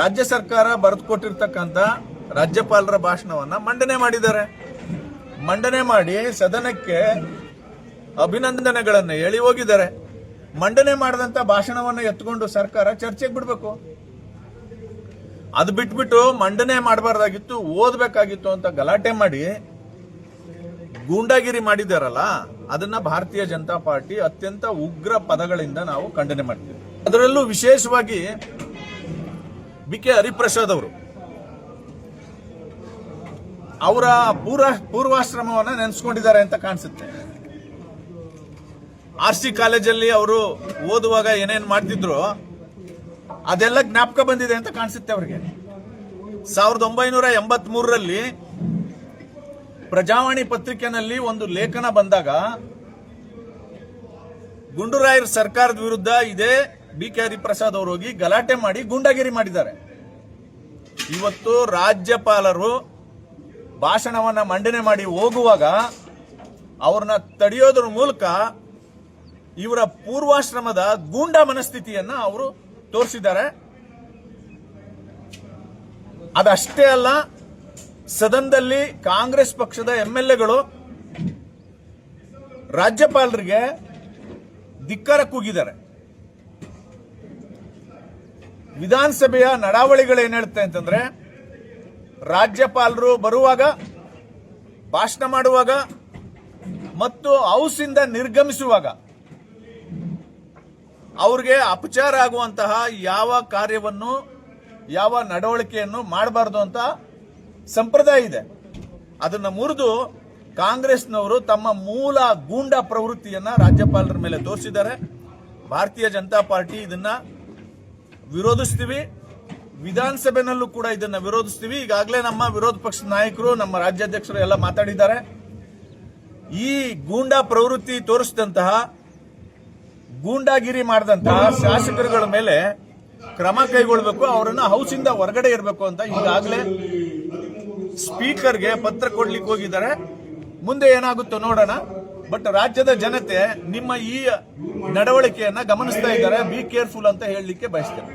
ರಾಜ್ಯ ಸರ್ಕಾರ ಬರೆದುಕೊಟ್ಟಿರ್ತಕ್ಕಂಥ ರಾಜ್ಯಪಾಲರ ಭಾಷಣವನ್ನ ಮಂಡನೆ ಮಾಡಿದ್ದಾರೆ. ಮಂಡನೆ ಮಾಡಿ ಸದನಕ್ಕೆ ಅಭಿನಂದನೆಗಳನ್ನು ಹೇಳಿ ಹೋಗಿದ್ದಾರೆ. ಮಂಡನೆ ಮಾಡಿದಂತ ಭಾಷಣವನ್ನು ಎತ್ಕೊಂಡು ಸರ್ಕಾರ ಚರ್ಚೆಗೆ ಬಿಡಬೇಕು. ಅದು ಬಿಟ್ಬಿಟ್ಟು ಮಂಡನೆ ಮಾಡಬಾರ್ದಾಗಿತ್ತು, ಓದಬೇಕಾಗಿತ್ತು ಅಂತ ಗಲಾಟೆ ಮಾಡಿ ಗೂಂಡಾಗಿರಿ ಮಾಡಿದಾರಲ್ಲ, ಅದನ್ನ ಭಾರತೀಯ ಜನತಾ ಪಾರ್ಟಿ ಅತ್ಯಂತ ಉಗ್ರ ಪದಗಳಿಂದ ನಾವು ಖಂಡನೆ ಮಾಡ್ತೀವಿ. ಅದರಲ್ಲೂ ವಿಶೇಷವಾಗಿ ಬಿ ಕೆ ಹರಿಪ್ರಸಾದ್ ಅವರು. ಅವರ ಪೂರ್ವ, ಪೂರ್ವಾಶ್ರಮವನ್ನು ನೆನೆಸ್ಕೊಂಡಿದ್ದಾರೆ ಅಂತ ಕಾಣಿಸುತ್ತೆ. ಆರ್ ಸಿ ಕಾಲೇಜಲ್ಲಿ ಅವರು ಓದುವಾಗ ಏನೇನ್ ಮಾಡ್ತಿದ್ರು, ಅದೆಲ್ಲ ಜ್ಞಾಪಕ ಬಂದಿದೆ ಅಂತ ಕಾಣಿಸುತ್ತೆ ಅವರಿಗೆ. ಸಾವಿರದ ಒಂಬೈನೂರ ಎಂಬತ್ ಮೂರರಲ್ಲಿ ಪ್ರಜಾವಾಣಿ ಪತ್ರಿಕೆನಲ್ಲಿ ಒಂದು ಲೇಖನ ಬಂದಾಗ ಗುಂಡೂರಾಯರ್ ಸರ್ಕಾರದ ವಿರುದ್ಧ ಇದೇ ಬಿ ಕೆ ಹರಿಪ್ರಸಾದ್ ಅವರು ಹೋಗಿ ಗಲಾಟೆ ಮಾಡಿ ಗುಂಡಾಗಿರಿ ಮಾಡಿದ್ದಾರೆ. ಇವತ್ತು ರಾಜ್ಯಪಾಲರು ಭಾಷಣವನ್ನ ಮಂಡನೆ ಮಾಡಿ ಹೋಗುವಾಗ ಅವ್ರನ್ನ ತಡೆಯೋದ್ರ ಮೂಲಕ ಇವರ ಪೂರ್ವಾಶ್ರಮದ ಗೂಂಡಾ ಮನಸ್ಥಿತಿಯನ್ನ ಅವರು ತೋರಿಸಿದ್ದಾರೆ. ಅದಷ್ಟೇ ಅಲ್ಲ, ಸದನದಲ್ಲಿ ಕಾಂಗ್ರೆಸ್ ಪಕ್ಷದ ಎಂಎಲ್ಎಗಳು ಎಲ್ ಎಗಳು ರಾಜ್ಯಪಾಲರಿಗೆ ಧಿಕ್ಕಾರ ಕೂಗಿದ್ದಾರೆ. ವಿಧಾನಸಭೆಯ ನಡಾವಳಿಗಳು ಏನ್ ಹೇಳುತ್ತೆ ಅಂತಂದ್ರೆ, ರಾಜ್ಯಪಾಲರು ಬರುವಾಗ, ಭಾಷಣ ಮಾಡುವಾಗ ಮತ್ತು ಹೌಸ್ ಇಂದ ನಿರ್ಗಮಿಸುವಾಗ ಅವ್ರಿಗೆ ಅಪಚಾರ ಆಗುವಂತಹ ಯಾವ ಕಾರ್ಯವನ್ನು, ಯಾವ ನಡವಳಿಕೆಯನ್ನು ಮಾಡಬಾರದು ಅಂತ ಸಂಪ್ರದಾಯ ಇದೆ. ಅದನ್ನ ಮುರಿದು ಕಾಂಗ್ರೆಸ್ನವರು ತಮ್ಮ ಮೂಲ ಗೂಂಡಾ ಪ್ರವೃತ್ತಿಯನ್ನ ರಾಜ್ಯಪಾಲರ ಮೇಲೆ ತೋರಿಸಿದ್ದಾರೆ. ಭಾರತೀಯ ಜನತಾ ಪಾರ್ಟಿ ಇದನ್ನ ವಿರೋಧಿಸ್ತೀವಿ. ವಿಧಾನಸಭೆನಲ್ಲೂ ಕೂಡ ಇದನ್ನ ವಿರೋಧಿಸ್ತೀವಿ. ಈಗಾಗಲೇ ನಮ್ಮ ವಿರೋಧ ಪಕ್ಷದ ನಾಯಕರು, ನಮ್ಮ ರಾಜ್ಯಾಧ್ಯಕ್ಷರು ಎಲ್ಲ ಮಾತಾಡಿದ್ದಾರೆ. ಈ ಗೂಂಡಾ ಪ್ರವೃತ್ತಿ ತೋರಿಸಿದಂತಹ, ಗೂಂಡಾಗಿರಿ ಮಾಡಿದಂತಹ ಶಾಸಕರುಗಳ ಮೇಲೆ ಕ್ರಮ ಕೈಗೊಳ್ಳಬೇಕು ಅವರನ್ನ ಹೌಸಿಂದ ಹೊರಗಡೆ ಇರಬೇಕು ಅಂತ ಈಗಾಗಲೇ ಸ್ಪೀಕರ್ಗೆ ಪತ್ರ ಕೊಡ್ಲಿಕ್ಕೆ ಹೋಗಿದ್ದಾರೆ. ಮುಂದೆ ಏನಾಗುತ್ತೋ ನೋಡೋಣ. ಬಟ್ ರಾಜ್ಯದ ಜನತೆ ನಿಮ್ಮ ಈ ನಡವಳಿಕೆಯನ್ನ ಗಮನಿಸ್ತಾ ಇದ್ದಾರೆ. ಬಿ ಕೇರ್ಫುಲ್ ಅಂತ ಹೇಳಲಿಕ್ಕೆ ಬಯಸ್ತೇನೆ.